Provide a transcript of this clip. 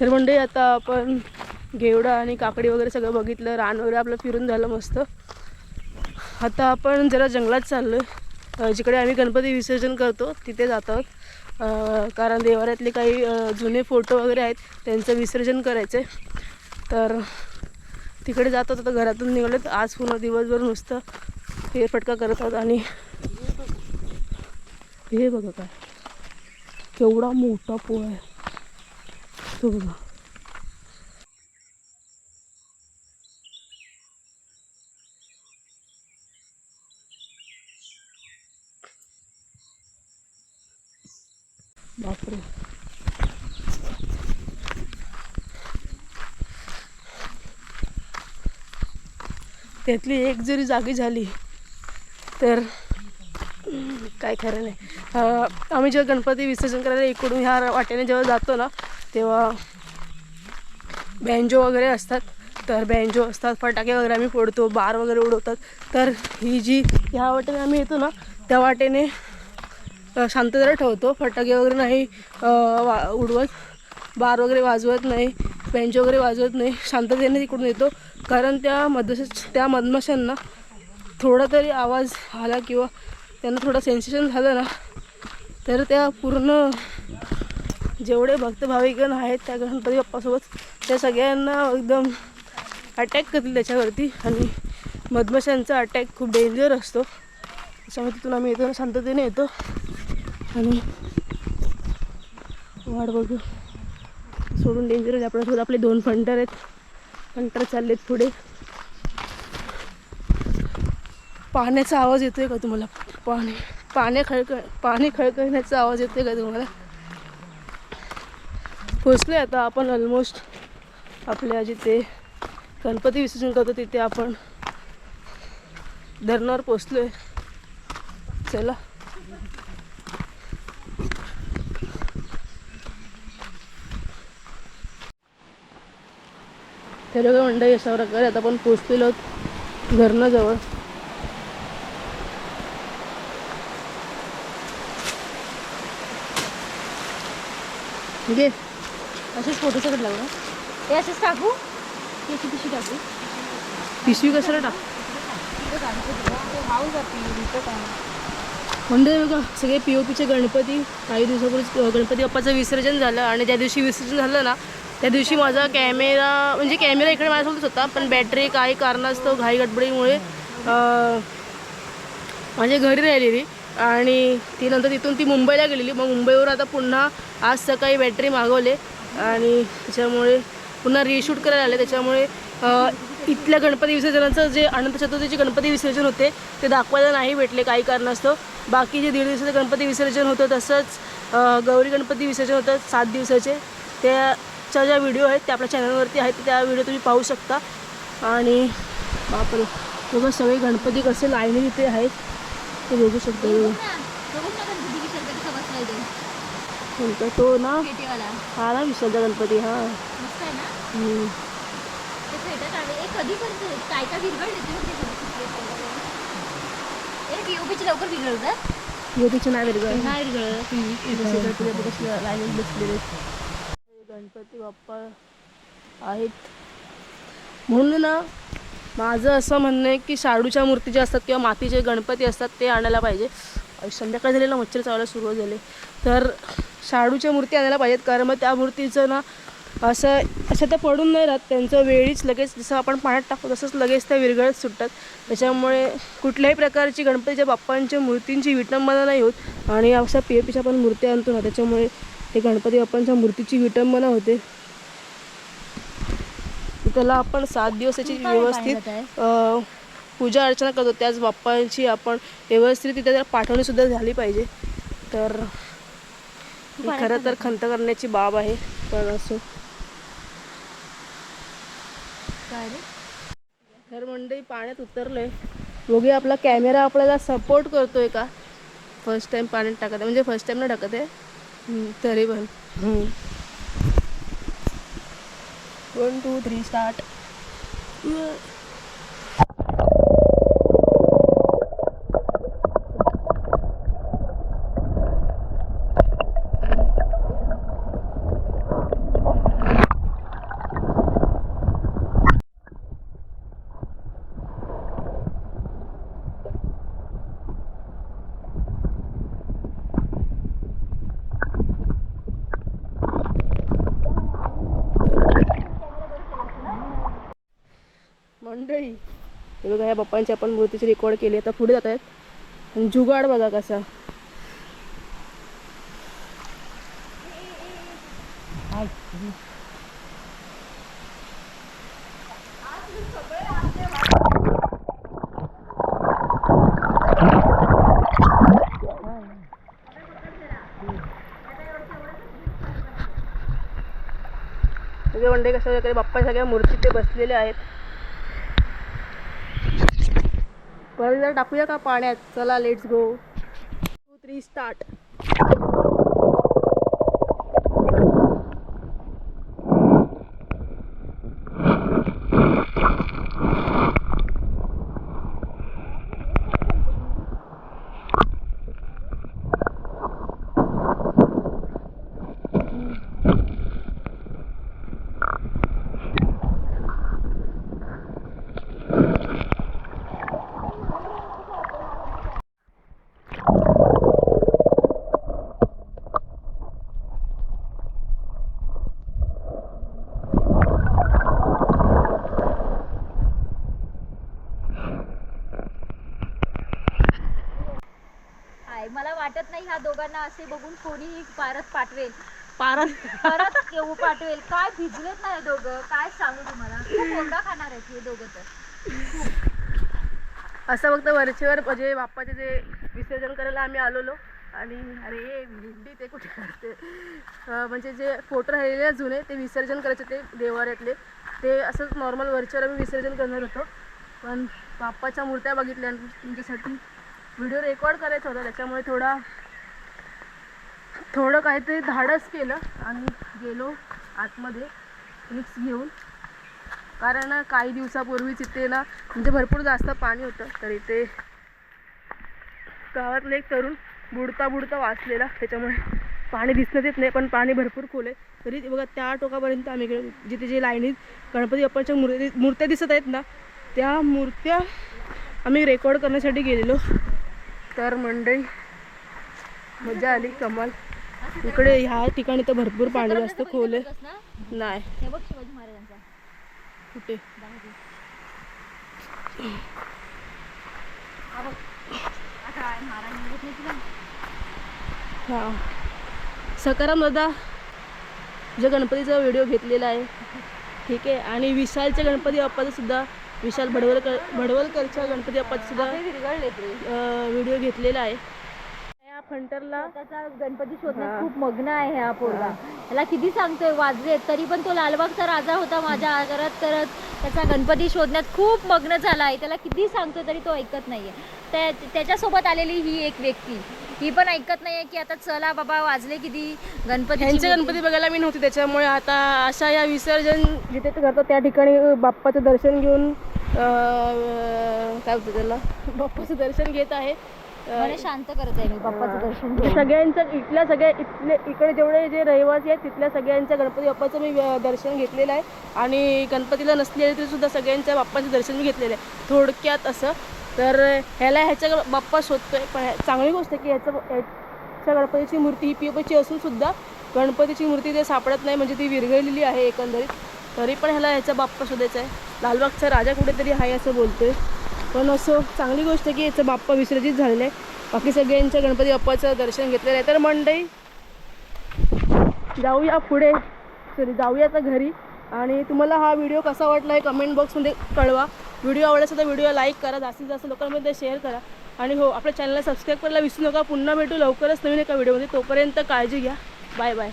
तर म्हणजे आता आपण घेवडा आणि काकडी वगैरे सगळं बघितलं. रान वगैरे आपलं फिरून झालं मस्त. आता आपण जरा जंगलात चाललो आहे जिकडे आम्ही गणपती विसर्जन करतो तिथे जात आहोत. कारण देवाऱ्यातले काही जुने फोटो वगैरे आहेत त्यांचं विसर्जन करायचं आहे तर तिकडे जातात आता घरातून निघलेत. आज पूर्ण दिवसभर नुसतं फेरफटका करत आहोत आणि हे बघा काय. केवढा मोठा पोळ आहे. तो बघा बापरे. त्यातली एक जरी जागी झाली तर काय खरं नाही. आम्ही जेव्हा गणपती विसर्जन करायला इकडून ह्या वाटेने जेव्हा जातो ना तेव्हा बँजो वगैरे असतात तर बँजो असतात फटाके वगैरे आम्ही फोडतो बार वगैरे उडवतात. तर ही जी ह्या वाटेने आम्ही येतो ना त्या वाटेने अ, ठेवतो. फटाके वगैरे नाही वा उडवत बार वगैरे वाजवत नाही बँजो वगैरे वाजवत नाही. शांततेने तिकडून येतो. कारण त्या मधमाशा त्या मधमाशांना थोडा तरी आवाज आला किंवा त्यांना थोडं सेन्सेशन झालं ना तर त्या पूर्ण जेवढे भक्त भाविकगण आहेत त्या गणपती बाप्पासोबत त्या सगळ्यांना एकदम अटॅक करतील त्याच्यावरती. आणि मधमाशांचा अटॅक खूप डेंजर असतो. त्याच्यामुळे तिथून आम्ही येतो शांततेने येतो. आणि वाट बघू. सोडून डेंजर आहे आपल्यासोबत. आपले दोन फंटर आहेत. फंटर चाललेत पुढे. पाण्याचा आवाज येतोय का तुम्हाला? पाणी पाण्या खळकळ पाणी खळकळण्याचा आवाज येतोय का तुम्हाला? पोचले आता आपण ऑलमोस्ट आपल्या जिथे गणपती विसर्जन करतो तिथे आपण धरणावर पोचलोय चला. तर बघा मंडळी अशा प्रकारे आता आपण पोचलेलो आहोत धरणाजवळ. घे. असेच फोटो सगळं लागला हे असेच टाकू. याची पिशवी टाकू. पिशवी कशाला टाक? म्हणजे बघा सगळे पी ओ पीचे गणपती काही दिवसापूर्वी गणपती बाप्पाचं विसर्जन झालं आणि ज्या दिवशी विसर्जन झालं ना त्या दिवशी माझा कॅमेरा म्हणजे कॅमेरा इकडे माझ्यासोबतच होता पण बॅटरी काही कारणास्तव घाई गडबडीमुळे माझ्या घरी राहिलेली आणि ती नंतर तिथून ती मुंबईला गेलेली. मग मुंबईवर आता पुन्हा आज सकाळी बॅटरी मागवले. आणि त्याच्यामुळे पुन्हा रिशूट करायला आले. त्याच्यामुळे इथल्या गणपती विसर्जनाचं जे अनंत चतुर्थीचे गणपती विसर्जन होते ते दाखवायला नाही भेटले काही कारणास्तव. बाकी जे दीड दिवसाचं गणपती विसर्जन होतं तसंच गौरी गणपती विसर्जन होतं सात दिवसाचे. त्याच्या ज्या व्हिडिओ आहेत त्या आपल्या चॅनलवरती आहेत त्या व्हिडिओ तुम्ही पाहू शकता. आणि बापरे बघा सगळे गणपती कसे लाईनी तिथे आहेत. ते बघू शकता बघा. गणपती विसर्जन कसा बसलाय तो कोणता तो ना पेटीवाला. हा ना विसर्जन गणपती हा. मस्त आहे ना? हम्म. ते फेटत आले ए कधी करतो काय काय विरघळ देते ए पीओपीचे लवकर विरघळतात योगीचे नाही वेगळं गणपती बाप्पा कसे लाईनीत बसलेले आहेत. गणपती बाप्पा आहेत. म्हणून ना माझं असं म्हणणं आहे की शाडूच्या मूर्ती ज्या असतात किंवा मातीचे गणपती असतात ते आणायला पाहिजे. अ, संध्याकाळ झालेला मच्छर चावायला सुरुवात झाली. तर शाडूच्या मूर्ती आणायला पाहिजेत कारण मग त्या मूर्तीचं ना असं असं त्या पडून नाही राहत. त्यांचं वेळीच लगेच जसं आपण पाण्यात टाकतो तसंच लगेच त्या विरघळत सुटतात. त्याच्यामुळे कुठल्याही प्रकारची गणपतीच्या बाप्पांच्या मूर्तींची विटंबना नाही होत. आणि अशा पी पीच्या आपण मूर्त्या आणतो ना त्याच्यामुळे ते गणपती बाप्पांच्या मूर्तीची विटंबना होते. त्याला आपण सात दिवस त्याची काय व्यवस्थित पूजा अर्चना करतो. त्याच बाप्पांची आपण व्यवस्थित तिथे त्याला पाठवणी सुद्धा झाली पाहिजे. तर ही खरं तर खंत करण्याची बाब आहे पण असो. काय रे तर मंडळी पाण्यात उतरलोय. बघूया आपला कॅमेरा आपल्याला सपोर्ट करतोय का? फर्स्ट टाइम पाण्यात टाकत आहे. म्हणजे फर्स्ट टाइम ना टाकत आहे? तरी पण. वन टू थ्री स्टार्ट मंडळी. हे बघा बाप्पांची आपण मूर्तीची रेकॉर्ड केली. आता पुढे जात आहेत आणि जुगाड बघा कसा. सगळे वंडे कसं वगैरे बाप्पा सगळ्या मूर्ती ते बसलेले आहेत परत जर टाकूया का पाण्यात? चला let's go two three start आहे मला वाटत नाही ह्या दोघांना असे बघून कोणी परत पाठवेल. पारा परत येऊ पाठवेल. काय भिजलेत ना हे दोघं? काय सांगू तुम्हाला? खूप ओरडा खाणार आहेत हे दोघं तर. असं फक्त वरचेवर म्हणजे बाप्पाचे जे विसर्जन करायला आम्ही आलेलो. आणि अरे भेंडी ते कुठे काढते? अं, म्हणजे जे फोटो राहिलेले जुने ते विसर्जन करायचे ते देवाऱ्यातले. ते असंच नॉर्मल वरचेवर आम्ही विसर्जन करणार होतो. पण बाप्पाच्या मूर्त्या बघितल्या तुमच्यासाठी व्हिडिओ रेकॉर्ड करायचा होता. त्याच्यामुळे थोडा थोडं काहीतरी धाडस केलं आणि गेलो आतमध्ये रिक्स घेऊन. कारण काही दिवसापूर्वीच इथे ना म्हणजे भरपूर जास्त पाणी होतं तर इथे गावातले एक तरुण बुडता बुडता वाचलेला. त्याच्यामुळे पाणी दिसण्यात येत नाही पण पाणी भरपूर खोल आहे. तरी बघा त्या टोकापर्यंत आम्ही गेलो. जिथे जे लाईनीत गणपती बाप्पाच्या मूर्ती मूर्त्या दिसत आहेत ना त्या मूर्त्या आम्ही रेकॉर्ड करण्यासाठी गेलेलो. तर मंडळी मजा आली कमाल. इकडे ह्या ठिकाणी तर भरपूर पाणी जास्त खोल आहे? नाही. हे कुठे. हा सकाराम दादा जो गणपतीचा व्हिडिओ घेतलेला आहे. ठीक आहे. आणि विशालच्या गणपती बाप्पाचा सुद्धा विशाल भडवलकर भडवलकरच्या गणपती बाप्पाचा सुद्धा. व्हिडिओ घेतलेला आहे. फंटरला स्वतःचा गणपती शोधण्यात खूप मग्न आहे हा. पोरगा. त्याला किती सांगतोय वाजले तरी पण तो लालबागचा राजा होता माझ्या करत करत त्याचा गणपती शोधण्यात खूप मग्न झाला आहे. त्याला किती सांगतोय तरी तो ऐकत नाहीये. त्या त्याच्यासोबत आलेली ही एक व्यक्ती. ही पण ऐकत नाहीये की आता चला बाबा वाजले किती? गणपती ह्यांचे गणपती बघायला मी नव्हती त्याच्यामुळे आता अशा या विसर्जन जिथे ते करतात त्या ठिकाणी बाप्पाचं दर्शन घेऊन अं, काय होतं त्याला? बाप्पाचं दर्शन घेत आहे मला शांत करत आहे मी बाप्पाचं दर्शन घेऊन. सगळ्यांचं इथल्या सगळ्या इथले इकडे जेवढे जे रहिवासी आहेत तिथल्या सगळ्यांच्या गणपती बाप्पाचं मी अं, दर्शन घेतलेलं आहे. आणि गणपतीला नसलेले ते सुद्धा सगळ्यांच्या बाप्पाचं दर्शन मी घेतलेलं आहे. थोडक्यात असं. तर ह्याला ह्याच्या बाप्पा शोधतोय. पण ह्या- चांगली गोष्ट आहे की ह्याचं ह्याच्या गणपतीची मूर्ती ही पीओपीची असून सुद्धा गणपतीची मूर्ती ते सापडत नाही म्हणजे ती विरघळलेली आहे एकंदरीत. तरी पण ह्याला ह्याचा बाप्पा शोधायचा आहे. लालबागचा राजा कुठेतरी आहे असं बोलतोय. पण असं चांगली गोष्ट आहे की याचं बाप्पा विसर्जित झालेलं आहे बाकी सगळ्यांच्या गणपती बाप्पाचं दर्शन घेतलेलं आहे. तर मंडई जाऊया पुढे. सॉरी जाऊया आता घरी. आणि तुम्हाला हा व्हिडिओ कसा वाटला आहे कमेंट बॉक्समध्ये कळवा. व्हिडिओ आवडला तर व्हिडिओ लाईक करा. जास्तीत जास्त लोकांमध्ये शेअर करा. आणि हो आपल्या चॅनलला सबस्क्राईब करायला विसरू नका. पुन्हा भेटू लवकरच नवीन एका व्हिडिओमध्ये तोपर्यंत काळजी घ्या. Bye bye